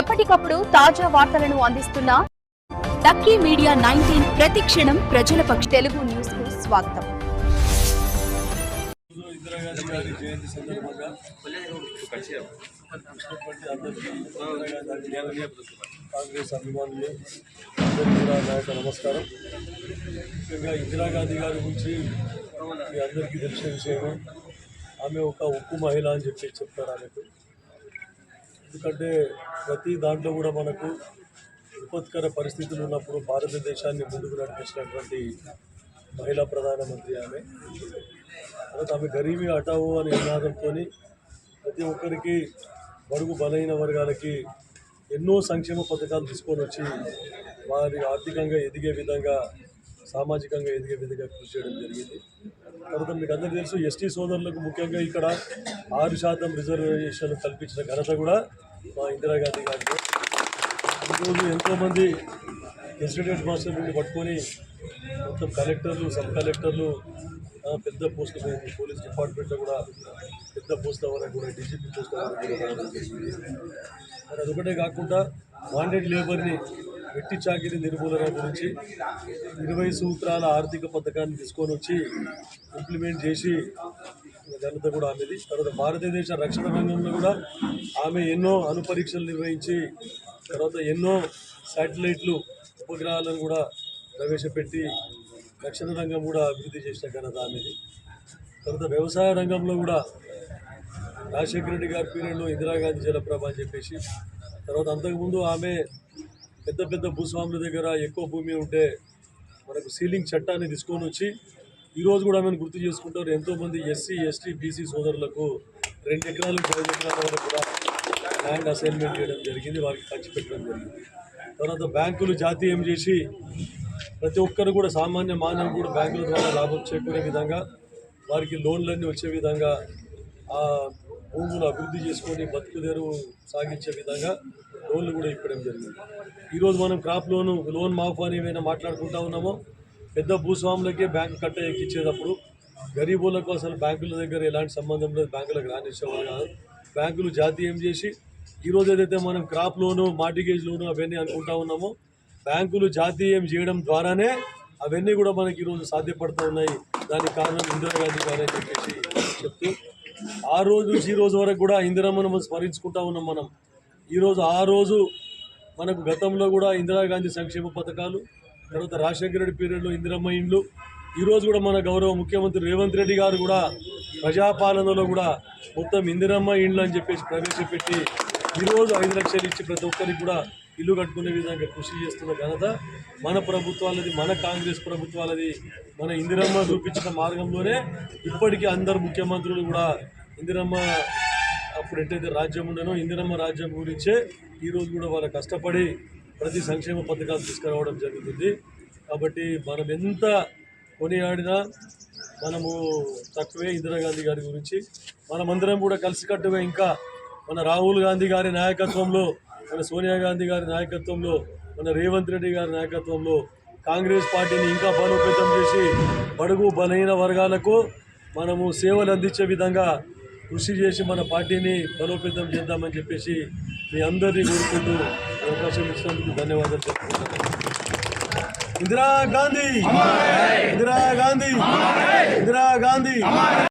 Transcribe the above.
ఎప్పటికప్పుడు తాజా వార్తలను అందిస్తున్న లక్కీ మీడియా నైన్టీన్ ప్రతి క్షణం ప్రజల పక్ష తెలుగు న్యూస్కు స్వాగతం. ఇందిరాగాంధీ గారి జయంతి సందర్భంగా కాంగ్రెస్ అభిమానులు అందరికీ కూడా నా యొక్క నమస్కారం. ముఖ్యంగా ఇందిరాగాంధీ గారి గురించి మీ అందరికీ తెలిసిన విషయమే. ఆమె ఒక ఉక్కు మహిళ అని చెప్పి చెప్తారు ఆమెకు. ఎందుకంటే ప్రతి దాంట్లో కూడా మనకు విపత్కర పరిస్థితులు ఉన్నప్పుడు భారతదేశాన్ని ముందుకు నడిపించినటువంటి మహిళా ప్రధానమంత్రి ఆమె. తర్వాత ఆమె గరీబీ హటావో అనే నినాదంతో ప్రతి ఒక్కరికి బడుగు బలైన వర్గాలకి ఎన్నో సంక్షేమ పథకాలు తీసుకొని వచ్చి వారి ఆర్థికంగా ఎదిగే విధంగా సామాజికంగా ఎదిగే విధంగా కృషి చేయడం జరిగింది. తర్వాత మీకు అందరికీ తెలుసు ఎస్టీ సోదరులకు ముఖ్యంగా ఇక్కడ ఆరు శాతం రిజర్వేషన్ కల్పించిన ఘనత కూడా మా ఇందిరాగాంధీ గారికి ఈరోజు ఎంతోమంది గెజిటెడ్ మాస్టర్ నుండి పట్టుకొని మొత్తం కలెక్టర్లు సబ్ కలెక్టర్లు పెద్ద పోస్టుల పోయింది పోలీస్ డిపార్ట్మెంట్లో కూడా పెద్ద పోస్టుల వరకు కూడా డీజీపీ పోస్టుల వరకు కూడా మరి అదొకటే కాకుండా వాంటెడ్ లేబర్ని వెట్టి చాకిరి నిర్మూలన గురించి ఇరవై సూత్రాల ఆర్థిక పథకాన్ని తీసుకొని వచ్చి ఇంప్లిమెంట్ చేసి ఘనత కూడా ఆమెది. తర్వాత భారతదేశ రక్షణ రంగంలో కూడా ఆమె ఎన్నో అనుపరీక్షలు నిర్వహించి తర్వాత ఎన్నో శాటిలైట్లు ఉపగ్రహాలను కూడా ప్రవేశపెట్టి రక్షణ రంగం కూడా అభివృద్ధి చేసిన ఘనత ఆమెది. తర్వాత వ్యవసాయ రంగంలో కూడా రాజశేఖర రెడ్డి గారి పీరియడ్లో ఇందిరాగాంధీ జలప్రభ అని చెప్పేసి తర్వాత అంతకుముందు ఆమె పెద్ద పెద్ద భూస్వాముల దగ్గర ఎక్కువ భూమి ఉంటే మనకు సీలింగ్ చట్టాన్ని తీసుకొని వచ్చి ఈరోజు కూడా ఆమెను గుర్తు చేసుకుంటారు. ఎంతోమంది ఎస్సీ ఎస్టీ బీసీ సోదరులకు రెండు ఎకరాలు ఐదు ఎకరాల వరకు కూడా ల్యాండ్ అసైన్మెంట్ చేయడం జరిగింది. వారికి ఖర్చు పెట్టడం జరిగింది. తర్వాత బ్యాంకులు జాతీయం చేసి ప్రతి ఒక్కరు కూడా సామాన్య మానవులు కూడా బ్యాంకుల ద్వారా లాభం చేకూరే విధంగా వారికి లోన్లన్నీ వచ్చే విధంగా భూములు అభివృద్ధి చేసుకొని బతుకుదేరు సాగించే విధంగా లోన్లు కూడా ఇవ్వడం జరిగింది. ఈరోజు మనం క్రాప్ లోను లోన్ మాఫ్ అని ఏమైనా మాట్లాడుకుంటా ఉన్నామో పెద్ద భూస్వాములకే బ్యాంకు కట్ట ఎక్కించేటప్పుడు గరీబులకు అసలు బ్యాంకుల దగ్గర ఎలాంటి సంబంధం లేదు బ్యాంకులకు రానిచ్చేవారు కాదు. బ్యాంకులు జాతీయం చేసి ఈరోజు ఏదైతే మనం క్రాప్ లోను మార్టిగేజ్ లోను అవన్నీ అనుకుంటా ఉన్నామో బ్యాంకులు జాతీయం చేయడం ద్వారానే అవన్నీ కూడా మనకి ఈరోజు సాధ్యపడుతూ ఉన్నాయి. దానికి కారణం ఇందిరాగాంధీ గారని చెప్పేసి చెప్తూ ఆ రోజు నుంచి ఈ రోజు వరకు కూడా ఇందిరమ్మను మనం స్మరించుకుంటా ఉన్నాం మనం. ఈరోజు ఆ రోజు మనకు గతంలో కూడా ఇందిరాగాంధీ సంక్షేమ పథకాలు తర్వాత రాజశేఖర రెడ్డి పీరియడ్లో ఇందిరమ్మ ఇండ్లు ఈరోజు కూడా మన గౌరవ ముఖ్యమంత్రి రేవంత్ రెడ్డి గారు కూడా ప్రజాపాలనలో కూడా మొత్తం ఇందిరమ్మ ఇండ్లు అని చెప్పేసి ప్రవేశపెట్టి ఈరోజు ఐదు లక్షలు ఇచ్చి ప్రతి ఒక్కరికి కూడా ఇల్లు కట్టుకునే విధంగా కృషి చేస్తున్న ఘనత మన ప్రభుత్వాలది మన కాంగ్రెస్ ప్రభుత్వాలది మన ఇందిరమ్మ చూపించిన మార్గంలోనే ఇప్పటికీ అందరు ముఖ్యమంత్రులు కూడా ఇందిరమ్మ అప్పుడు ఎట్టయితే రాజ్యం ఉండేనో ఇందిరమ్మ రాజ్యం గురించే ఈరోజు కూడా వాళ్ళ కష్టపడి ప్రతి సంక్షేమ పథకాలు తీసుకురావడం జరుగుతుంది. కాబట్టి మనం ఎంత కొనియాడినా మనము తక్కువే ఇందిరాగాంధీ గారి గురించి. మనమందరం కూడా కలిసికట్టుగా ఇంకా మన రాహుల్ గాంధీ గారి నాయకత్వంలో మన సోనియా గాంధీ గారి నాయకత్వంలో మన రేవంత్ రెడ్డి గారి నాయకత్వంలో కాంగ్రెస్ పార్టీని ఇంకా బలోపేతం చేసి బడుగు బలహీన వర్గాలకు మనము సేవలు అందించే విధంగా కృషి చేసి మన పార్టీని బలోపేతం చేద్దామని చెప్పేసి మీ అందరినీ కోరుకుంటూ అవకాశం ఇచ్చినందుకు ధన్యవాదాలు చెప్పుకుంటున్నాను ఇందిరా గాంధీ! ఇందిరా గాంధీ! ఇందిరా గాంధీ!